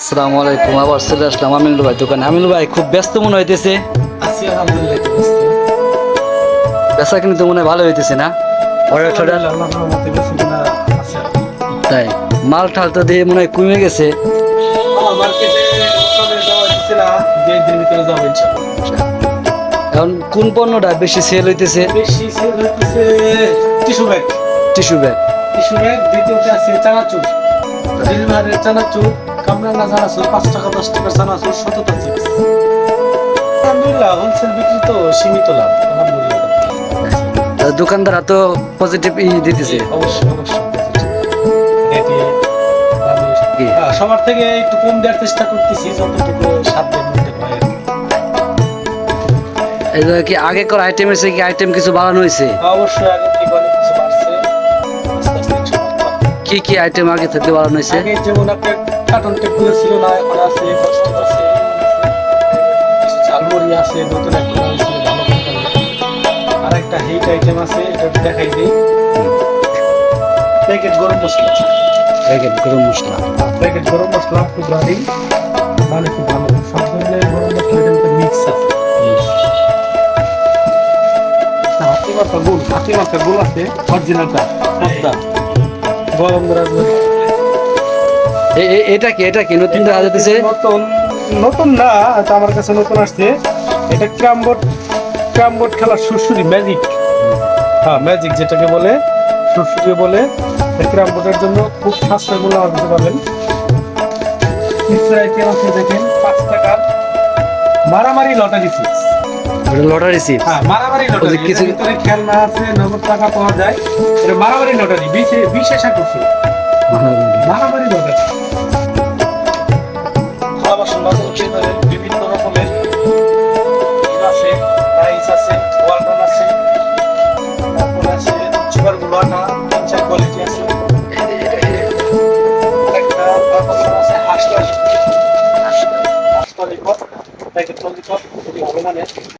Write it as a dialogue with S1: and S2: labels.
S1: আসসালামু আলাইকুম আবার চলে আসলাম আমিনুল ভাই দোকানে আমিনুল ভাই খুব ব্যস্ত মনে হইতেছে
S2: ব্যস্ত।
S1: কিন্তু মনে হয় ভালো হইতেছে না। তাই মাল ঠাল তো দিয়ে মনে হয় কমে গেছে। এখন কোন পণ্যটা বেশি সেল হইতেছে
S2: বেশি সেল হইতেছে tissue bag.
S1: Tissue bag
S2: tissue bag, দ্বিতীয়তে আছে চানাচুর। চানাচুর, কামরাঙ্গা পাঁচ টাকা, দশ টাকার শতটা চিপস। আলহামদুলিল্লাহ, হোলসেল বিক্রি তো সীমিত লাভ, আলহামদুলিল্লাহ।
S1: দোকানদার তো পজিটিভ ই দিতেছে
S2: অবশ্যই, অবশ্যই। সবার থেকে একটু কম দেওয়ার চেষ্টা করতেছি যতটুকু সাধ্যের মধ্যে কি।
S1: আগে কর আইটেম এসে কি আইটেম কিছু বাড়ানো হয়েছে
S2: অবশ্যই আগে থেকে অনেক কিছু
S1: কি কি আইটেম আগে থেকে বাড়ানো হয়েছে?
S2: আগে যেমন আপনার কার্টন টেপগুলো ছিল না এখন আছে আছে। কিছু আছে নতুন একটা আছে ভালো কোম্পানি আর একটা হিট আইটেম আছে এটা দেখাই দিই। প্যাকেট গরম মশলা।
S1: প্যাকেট গরম মশলা।
S2: প্যাকেট গরম মশলা খুব রানি মানে খুব ভালো। সব ধরনের গরম মশলা এটার মিক্স আছে। হাতি মাথা গুল হাতি মাথা গুল আছে অরিজিনালটা
S1: এ- এ- এটা কি? এটা কি? নতুন দেখা যাইতেছে
S2: নতুন নতুন না আমার কাছে নতুন আসছে। এটা ক্রামবোর্ড ক্রামবোর্ড খেলার সুরসুরি ম্যাজিক। হ্যাঁ ম্যাজিক যেটাকে বলে সুরসুরি বলে ক্রামবোর্ডের জন্য খুব সাশ্রয় মূল্য কিছু আইটেম দেখেন পাঁচ টাকার মারামারি লটারি সিক্স
S1: লটারি
S2: হ্যাঁ মারামারি লটারি
S1: কিছু-
S2: কিছু ভিতরে খেলনা আছে নগদ টাকা পাওয়া যায়। এটা মারামারি লটারি বিশে বিশেষ আকর্ষণ মারামারি। দরকার থালা বাসন মাজা হচ্ছে ধরেন বিভিন্ন রকমের আছে রাইস আছে ওয়ালটন আছে তারপরে আছে সুপার গুলাটা চার কোয়ালিটি আছে। একটা আছে হাঁস হাঁস ললিপপ প্যাকেট ললিপপ খুবই ভালো মানে